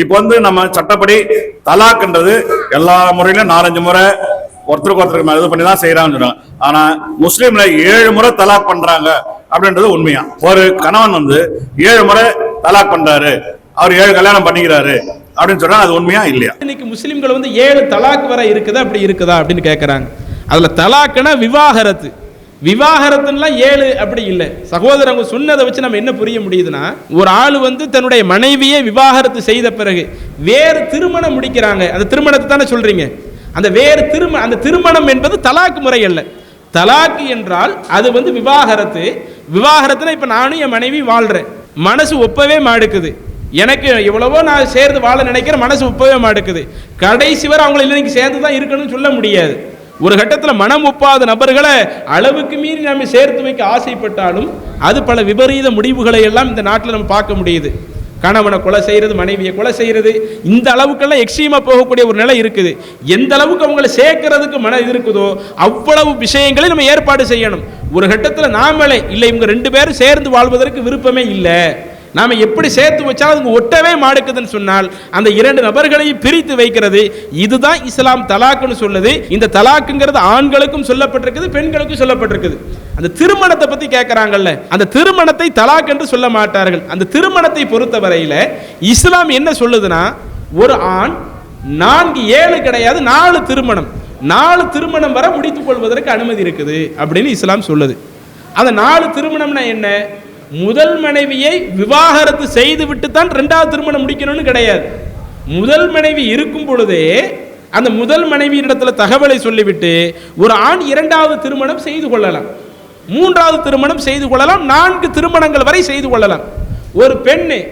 இப்போ வந்து நம்ம சட்டப்படி தலாக்ன்றது எல்லா முறையிலும் நாலஞ்சு முறை ஒருத்தருக்கு ஒருத்தருக்கு இது பண்ணி தான் செய்யறாங்கன்னு சொல்கிறாங்க ஆனா முஸ்லீம்ல ஏழு முறை தலாக் பண்றாங்க அப்படின்றது உண்மையா? ஒரு கணவன் வந்து ஏழு முறை தலாக் பண்றாரு. அவர் ஏழு கல்யாணம் பண்ணிக்கிறாரு அப்படின்னு சொன்னா அது உண்மையா இல்லையா? இன்னைக்கு முஸ்லீம்கள் வந்து ஏழு தலாக் வரை இருக்குதா அப்படி இருக்குதா அப்படின்னு கேட்குறாங்க அதில் தலாக்குனா விவாகரத்து. விவாகரத்துலாம் ஏழு அப்படி இல்லை. சகோதரங்க சொன்னதை வச்சு நம்ம என்ன புரிய முடியுதுன்னா ஒரு ஆள் வந்து தன்னுடைய மனைவியை விவாகரத்து செய்த பிறகு வேறு திருமணம் முடிக்கிறாங்க. அந்த திருமணத்தை தானே சொல்றீங்க? அந்த வேறு திரும அந்த திருமணம் என்பது தலாக்கு முறை அல்ல. தலாக்கு என்றால் அது வந்து விவாகரத்து. விவாகரத்துல இப்போ நானும் என் மனைவி வாழ்றேன். மனசு ஒப்பவே மாடுக்குது. எனக்கு எவ்வளவோ நான் சேர்ந்து வாழ நினைக்கிறேன் மனசு ஒப்பவே மாடுக்குது. கடைசி வரை அவங்கள இன்னைக்கு சேர்ந்து தான் இருக்கணும்னு சொல்ல முடியாது. ஒரு கட்டத்தில் மனம் ஒப்பாத நபர்களை அளவுக்கு மீறி நம்ம சேர்த்து வைக்க ஆசைப்பட்டாலும் அது பல விபரீத முடிவுகளை எல்லாம் இந்த நாட்டில் நம்ம பார்க்க முடியுது. கணவனை கொலை செய்கிறது மனைவியை கொலை செய்யறது இந்த அளவுக்கெல்லாம் எக்ஸ்ட்ரீமாக போகக்கூடிய ஒரு நிலை இருக்குது. எந்த அளவுக்கு அவங்கள சேர்க்கறதுக்கு மன இது இருக்குதோ அவ்வளவு விஷயங்களை நம்ம ஏற்பாடு செய்யணும். ஒரு கட்டத்தில் நாமளே இல்லை இவங்க ரெண்டு பேரும் சேர்ந்து வாழ்வதற்கு விருப்பமே இல்லை. நாம் எப்படி சேர்த்து வச்சாலும் அதுங்க ஒட்டவே மாடுக்குதுன்னு சொன்னால் அந்த இரண்டு நபர்களையும் பிரித்து வைக்கிறது இதுதான் இஸ்லாம் தலாக்குன்னு சொல்லுது. இந்த தலாக்குங்கிறது ஆண்களுக்கும் சொல்லப்பட்டிருக்குது பெண்களுக்கும் சொல்லப்பட்டிருக்குது. அந்த திருமணத்தை பற்றி கேட்குறாங்கல்ல அந்த திருமணத்தை தலாக் என்று சொல்ல மாட்டார்கள். அந்த திருமணத்தை பொறுத்தவரையில் இஸ்லாம் என்ன சொல்லுதுன்னா ஒரு ஆண் நான்கு ஏழு கிடையாது நாலு திருமணம். நாலு திருமணம் வரை முடித்துக் கொள்வதற்கு அனுமதி இருக்குது அப்படின்னு இஸ்லாம் சொல்லுது. அந்த நாலு திருமணம்னா என்ன? முதல் மனைவியை விவாகரத்து செய்து விட்டு தான் ரெண்டாவது திருமணம் முடிக்கணும்னு கிடையாது. முதல் மனைவி இருக்கும் பொழுதே அந்த முதல் மனைவியிடத்துல தகவலை சொல்லிவிட்டு ஒரு ஆண் இரண்டாவது திருமணம் செய்து கொள்ளலாம். மூன்றாவது திருமணம் செய்து கொள்ளலாம். நான்கு திருமணங்கள் வரை செய்து கொள்ளலாம். ஒரு பெண்ணு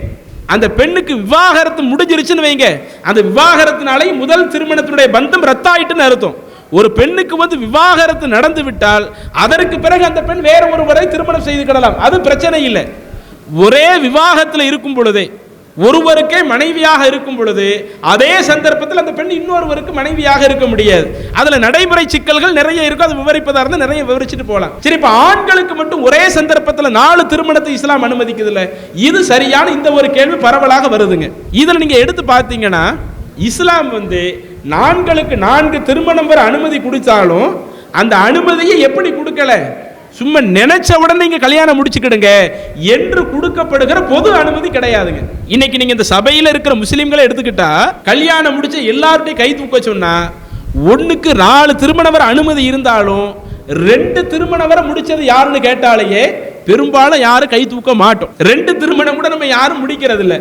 அந்த பெண்ணுக்கு விவாகரத்து முடிஞ்சிருச்சுன்னு வைங்க. அந்த விவாகரத்தினாலே முதல் திருமணத்தினுடைய பந்தம் ரத்தாயிட்டுன்னு அர்த்தம். ஒரு பெண்ணுக்கு வந்து விவாகரத்து நடந்து விட்டால் அதற்கு பிறகு அந்த பெண் வேற ஒருவரை திருமணம் செய்து கொள்ளலாம். அது பிரச்சனை இல்லை. ஒரே விவாகத்தில் இருக்கும் பொழுதே ஒருவருக்கே மனைவியாக இருக்கும் பொழுது அதே சந்தர்ப்பத்தில் அந்த பெண் இன்னொருவருக்கு மனைவியாக இருக்க முடியாது. அதில் நடைமுறை சிக்கல்கள் நிறைய இருக்கும். அது விவரிப்பதாக இருந்தால் நிறைய விவரிச்சுட்டு போகலாம். சரி இப்போ ஆண்களுக்கு மட்டும் ஒரே சந்தர்ப்பத்தில் நாலு திருமணத்தை இஸ்லாம் அனுமதிக்குது இது சரியான இந்த ஒரு கேள்வி பரவலாக வருதுங்க. இதில் நீங்கள் எடுத்து பார்த்தீங்கன்னா இஸ்லாம் வந்து நான்களுக்கு நான்கு திருமணம் வர அனுமதி கொடுத்தாலும் அந்த அனுமதியை எப்படி கொடுக்கல? சும்மா நினைச்ச உடனே நீங்க கல்யாணம் முடிச்சுக்கிடுங்க என்று கொடுக்கப்படுகிற பொது அனுமதி கிடையாதுங்க. இன்னைக்கு நீங்க இந்த சபையில இருக்கிற முஸ்லீம்களை எடுத்துக்கிட்டா கல்யாணம் முடிச்ச எல்லார்ட்டையும் கை தூக்க சொன்னா ஒண்ணுக்கு நாலு திருமணம் வர அனுமதி இருந்தாலும் ரெண்டு திருமணம் வரை முடிச்சது யாருன்னு கேட்டாலேயே பெரும்பாலும் யாரும் கை தூக்க மாட்டோம். ரெண்டு திருமணம் கூட நம்ம யாரும் முடிக்கிறது இல்லை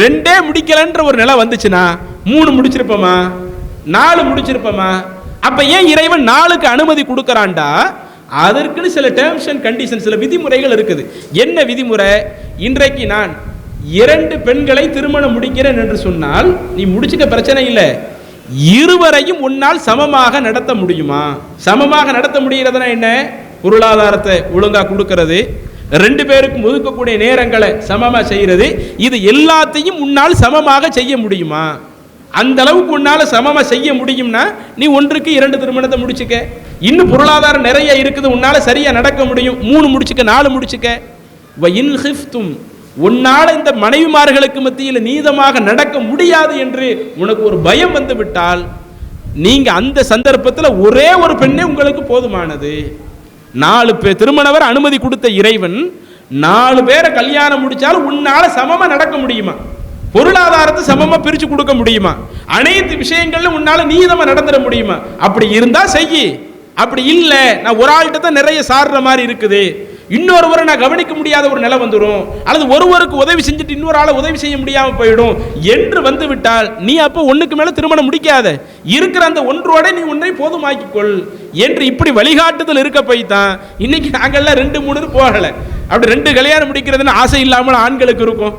ரெண்டே முடிக்கலன்ற ஒரு நிலை வந்துச்சுன்னா மூணு முடிச்சிருப்போமா? நாலு முடிச்சிருப்போமா? அப்போ ஏன் இறைவன் நாளுக்கு அனுமதி கொடுக்குறான்டா? அதற்குன்னு சில டேர்ம்ஸ் அண்ட் கண்டிஷன் சில விதிமுறைகள் இருக்குது. என்ன விதிமுறை? இன்றைக்கு நான் இரண்டு பெண்களை திருமணம் முடிக்கிறேன் என்று சொன்னால் நீ முடிச்சுக்க பிரச்சனை இல்லை. இருவரையும் உன்னால் சமமாக நடத்த முடியுமா? சமமாக நடத்த முடிகிறதுனா என்ன? பொருளாதாரத்தை ஒழுங்காக கொடுக்கறது. ரெண்டு பேருக்கும் ஒதுக்கக்கூடிய நேரங்களை சமமாக செய்கிறது. இது எல்லாத்தையும் உன்னால் சமமாக செய்ய முடியுமா? அந்த அளவுக்கு உன்னால சமமா செய்ய முடியும்னா நீ ஒன்றுக்கு இரண்டு திருமணத்தை முடிச்சுக்க. இன்னும் பொருளாதாரம் நிறைய இருக்குது உன்னால சரியா நடக்க முடியும். மூணு முடிச்சுக்க நாலு முடிச்சுக்க. வ இன் ஹிஃப்தும். உன்னால இந்த மனைவிமார்களுக்கு மத்தியில் நீதமாக நடக்க முடியாது என்று உனக்கு ஒரு பயம் வந்து விட்டால் நீங்க அந்த சந்தர்ப்பத்தில் ஒரே ஒரு பெண்ணே உங்களுக்கு போதுமானது. நாலு பேர் திருமணவர் அனுமதி கொடுத்த இறைவன் நாலு பேரை கல்யாணம் முடிச்சாலும் உன்னால சமமா நடக்க முடியுமா? பொருளாதாரத்தை சமமா பிரிச்சு கொடுக்க முடியுமா? அனைத்து விஷயங்களும் உன்னால நீதமா நடந்துட முடியுமா? அப்படி இருந்தா செய்யி. அப்படி இல்லை நான் ஒரு ஆள்கிட்ட தான் நிறைய சாடுற மாதிரி இருக்குது. இன்னொருவரை நான் கவனிக்க முடியாத ஒரு நிலை வந்துடும் அல்லது ஒருவருக்கு உதவி செஞ்சுட்டு இன்னொரு ஆளை உதவி செய்ய முடியாம போயிடும். என்று வந்து விட்டால் நீ அப்போ ஒண்ணுக்கு மேல திருமணம் முடிக்காத. இருக்கிற அந்த ஒன்றோட நீ உன்னை போதுமாக்கிக்கொள் என்று இப்படி வழிகாட்டுதல் இருக்க போய் தான் இன்னைக்கு நாங்கள்லாம் ரெண்டு மூணு போகல. அப்படி ரெண்டு கல்யாணம் முடிக்கிறதுன்னு ஆசை இல்லாமல் ஆண்களுக்கு இருக்கும்.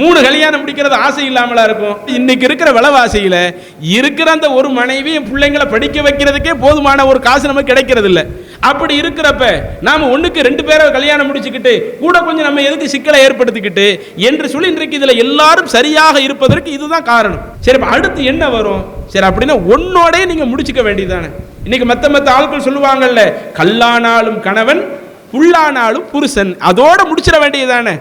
மூணு கல்யாணம் முடிக்கிறது ஆசை இல்லாமலா இருக்கும். இன்னைக்கு இருக்கிற விலைவாசியில இருக்கிற அந்த ஒரு மனைவி என் பிள்ளைங்களை படிக்க வைக்கிறதுக்கே போதுமான ஒரு காசு நமக்கு கிடைக்கிறது இல்லை அப்படி இருக்கிறப்ப நாம ஒண்ணுக்கு ரெண்டு பேரை கல்யாணம் முடிச்சுக்கிட்டு கூட கொஞ்சம் நம்ம எதுக்கு சிக்கலை ஏற்படுத்திக்கிட்டு என்று சொல்லி இன்றைக்கு இதுல எல்லாரும் சரியாக இருப்பதற்கு இதுதான் காரணம். சரி அடுத்து என்ன வரும்? சரி அப்படின்னா ஒன்னோடே நீங்க முடிச்சுக்க வேண்டியதானே இன்னைக்கு மத்த மத்த ஆட்கள் சொல்லுவாங்கல்ல கல்லானாலும் கணவன் புல்லானாலும் புருஷன். அதோட முடிச்சிட வேண்டியதானே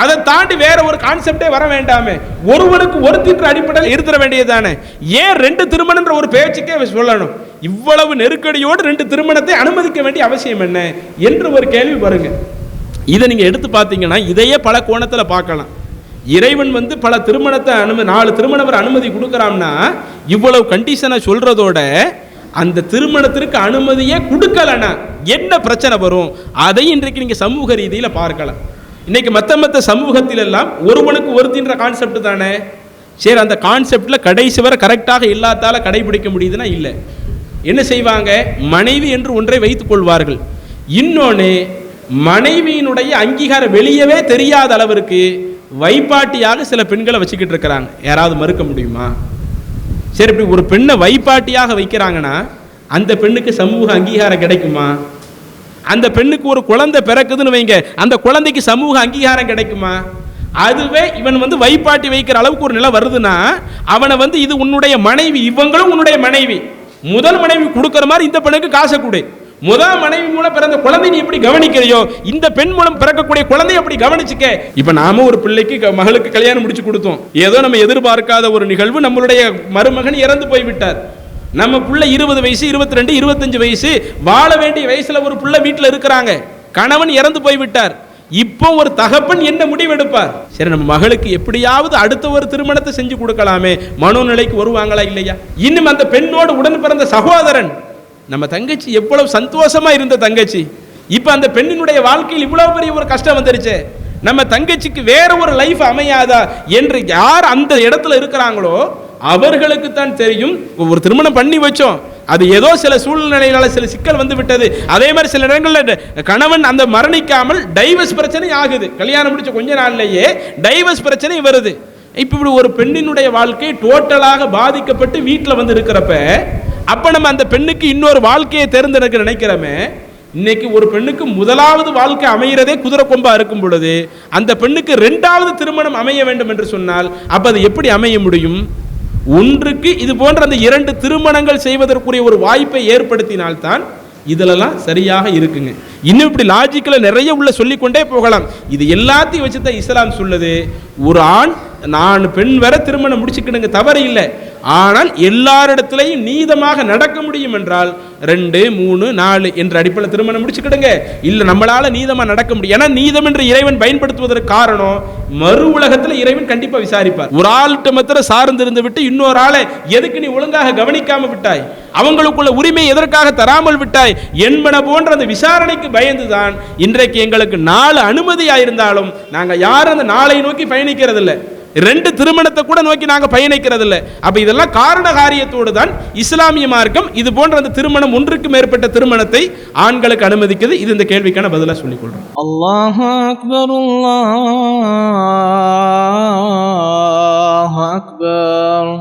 அதை தாண்டி வேற ஒரு கான்செப்டே வர வேண்டாமே. ஒருவனுக்கு ஒரு தின்ற அடிப்படையில் இருத்தர வேண்டியதானே ஏன் ரெண்டு திருமணம்ன்ற ஒரு பேச்சுக்கே சொல்லணும்? இவ்வளவு நெருக்கடியோடு ரெண்டு திருமணத்தை அனுமதிக்க வேண்டிய அவசியம் என்ன? என்று ஒரு கேள்வி வருங்க. இதை நீங்கள் எடுத்து பார்த்தீங்கன்னா இதையே பல கோணத்தில் பார்க்கலாம். இறைவன் வந்து பல திருமணத்தை அனுமதி நாலு திருமணவர் அனுமதி கொடுக்குறான்னா இவ்வளவு கண்டிஷனை சொல்றதோட அந்த திருமணத்திற்கு அனுமதியே கொடுக்கலன்னா என்ன பிரச்சனை வரும்? அதை இன்றைக்கு நீங்கள் சமூக ரீதியில் பார்க்கலாம். இன்னைக்கு மற்ற மற்ற சமூகத்தில் எல்லாம் ஒருவனுக்கு ஒருத்தின்ற கான்செப்ட் தானே? சரி அந்த கான்செப்டில் கடைசி வரை கரெக்டாக இல்லாதால கடைபிடிக்க முடியுதுன்னா இல்லை. என்ன செய்வாங்க? மனைவி என்று ஒன்றை வைத்துக் கொள்வார்கள். இன்னொன்று மனைவியினுடைய அங்கீகாரம் வெளியவே தெரியாத அளவிற்கு வைப்பாட்டியாக சில பெண்களை வச்சுக்கிட்டு இருக்கிறாங்க. யாராவது மறுக்க முடியுமா? சரி இப்படி ஒரு பெண்ணை வைப்பாட்டியாக வைக்கிறாங்கன்னா அந்த பெண்ணுக்கு சமூக அங்கீகாரம் கிடைக்குமா? அந்த பெண்ணுக்கு ஒரு குழந்தை பிறக்குதுன்னு வைங்க. அந்த குழந்தைக்கு சமூக அங்கீகாரம் கிடைக்குமா? அதுவே இவன் வந்து வைப்பாட்டி வைக்கிற அளவுக்கு ஒரு நிலை வருதுன்னா அவனை வந்து இது உன்னுடைய மனைவி இவங்களும் உன்னுடைய மனைவி. முதல் மனைவி கொடுக்குற மாதிரி இந்த பெண்ணுக்கு காசை கொடு. முதல் மனைவி மூலம் பிறந்த குழந்தை நீ எப்படி கவனிக்கிறையோ இந்த பெண் மூலம் பிறக்கக்கூடிய குழந்தைய எப்படி கவனிச்சுக்க. இப்ப நாம ஒரு பிள்ளைக்கு மகளுக்கு கல்யாணம் முடிச்சு கொடுத்தோம். ஏதோ நம்ம எதிர்பார்க்காத ஒரு நிகழ்வு நம்மளுடைய மருமகன் இறந்து போய்விட்டார் நம்ம பிள்ளை இருபது வயசு இருபத்தி ரெண்டு இருபத்தஞ்சு வயசு வாழ வேண்டிய வயசுல ஒரு பிள்ளை வீட்டில் இருக்கிறாங்க. கணவன் இறந்து போய்விட்டார். இப்போ ஒரு தகப்பன் என்ன முடிவெடுப்பார்? சரி நம்ம மகளுக்கு எப்படியாவது அடுத்த ஒரு திருமணத்தை செஞ்சு கொடுக்கலாமே. மனோநிலைக்கு வருவாங்களா இல்லையா? இன்னும் அந்த பெண்ணோடு உடன் பிறந்த சகோதரன். நம்ம தங்கச்சி எவ்வளவு சந்தோஷமா இருந்த தங்கச்சி. இப்போ அந்த பெண்ணினுடைய வாழ்க்கையில் இவ்வளவு பெரிய ஒரு கஷ்டம் வந்துருச்சு. நம்ம தங்கச்சிக்கு வேற ஒரு லைஃப் அமையாதா? என்று யார் அந்த இடத்துல இருக்கிறாங்களோ அவர்களுக்கு தான் தெரியும். ஒரு திருமணம் பண்ணி வச்சோம். அது ஏதோ சில சூழ்நிலையினால சில சிக்கல் வந்து விட்டது. அதே மாதிரி சில இடங்களில் கணவன் அந்த மரணிக்காமல் டைவர்ஸ் பிரச்சனை ஆகுது. கல்யாணம் முடிச்ச கொஞ்ச நாள்லயே டைவர்ஸ் பிரச்சனை வருது. இப்போ இப்படி ஒரு பெண்ணினுடைய வாழ்க்கை டோட்டலாக பாதிக்கப்பட்டு வீட்டில் வந்து இருக்கிறப்ப அப்ப நம்ம அந்த பெண்ணுக்கு இன்னொரு வாழ்க்கையை தேர்ந்தெடுக்க நினைக்கிறோமே இன்னைக்கு ஒரு பெண்ணுக்கு முதலாவது வாழ்க்கை அமைகிறதே குதிரை கொம்பா இருக்கும் பொழுது அந்த பெண்ணுக்கு ரெண்டாவது திருமணம் அமைய வேண்டும் என்று சொன்னால் அப்ப அது எப்படி அமைய முடியும்? ஒன்றுக்கு இது போன்ற அந்த இரண்டு திருமணங்கள் செய்வதற்குரிய ஒரு வாய்ப்பை ஏற்படுத்தினால்தான் இதிலெல்லாம் சரியாக இருக்குங்க. இன்னும் இப்படி லாஜிக்கில் நிறைய உள்ள சொல்லிக்கொண்டே போகலாம். இது எல்லாத்தையும் வச்சு தான் இஸ்லாம் சொல்லுது. ஒரு ஆண் நான் பெண் வர திருமணம் முடிச்சுக்கணுங்க தவறு இல்லை. ஆனால் எல்லாரிடத்திலையும் நீதமாக நடக்க முடியும் என்றால் ரெண்டு மூணு நாலு என்ற அடிப்படையில் திருமணம் முடிச்சுக்கிடுங்க. இல்லை நம்மளால் நீதமாக நடக்க முடியும். ஏன்னா நீதம் என்று இறைவன் பயன்படுத்துவதற்கு காரணம் மறு உலகத்தில் இறைவன் கண்டிப்பாக விசாரிப்பார். ஒரு ஆள்கிட்ட மாத்திர சார்ந்திருந்து விட்டு இன்னொரு ஆளை எதுக்கு நீ ஒழுங்காக கவனிக்காம விட்டாய்? அவங்களுக்குள்ள உரிமை எதற்காக தராமல் விட்டாய்? என்பன போன்ற அந்த விசாரணைக்கு பயந்துதான் இன்றைக்கு எங்களுக்கு நாலு அனுமதியாயிருந்தாலும் இருந்தாலும் நாங்க யாரும் அந்த நாளை நோக்கி பயணிக்கிறதில்லை. ரெண்டு திருமணத்தை கூட நோக்கி நாங்கள் பயணிக்கிறது இல்லை அப்போ இதெல்லாம் காரண காரியத்தோடு தான் இஸ்லாமிய மார்க்கம் இது போன்ற அந்த திருமணம் ஒன்றுக்கு மேற்பட்ட திருமணத்தை ஆண்களுக்கு அனுமதிக்குது. இது இந்த கேள்விக்கான பதிலாக சொல்லிக் கொள்றோம் அல்லாஹ் அக்பர் அல்லாஹ் அக்பர்.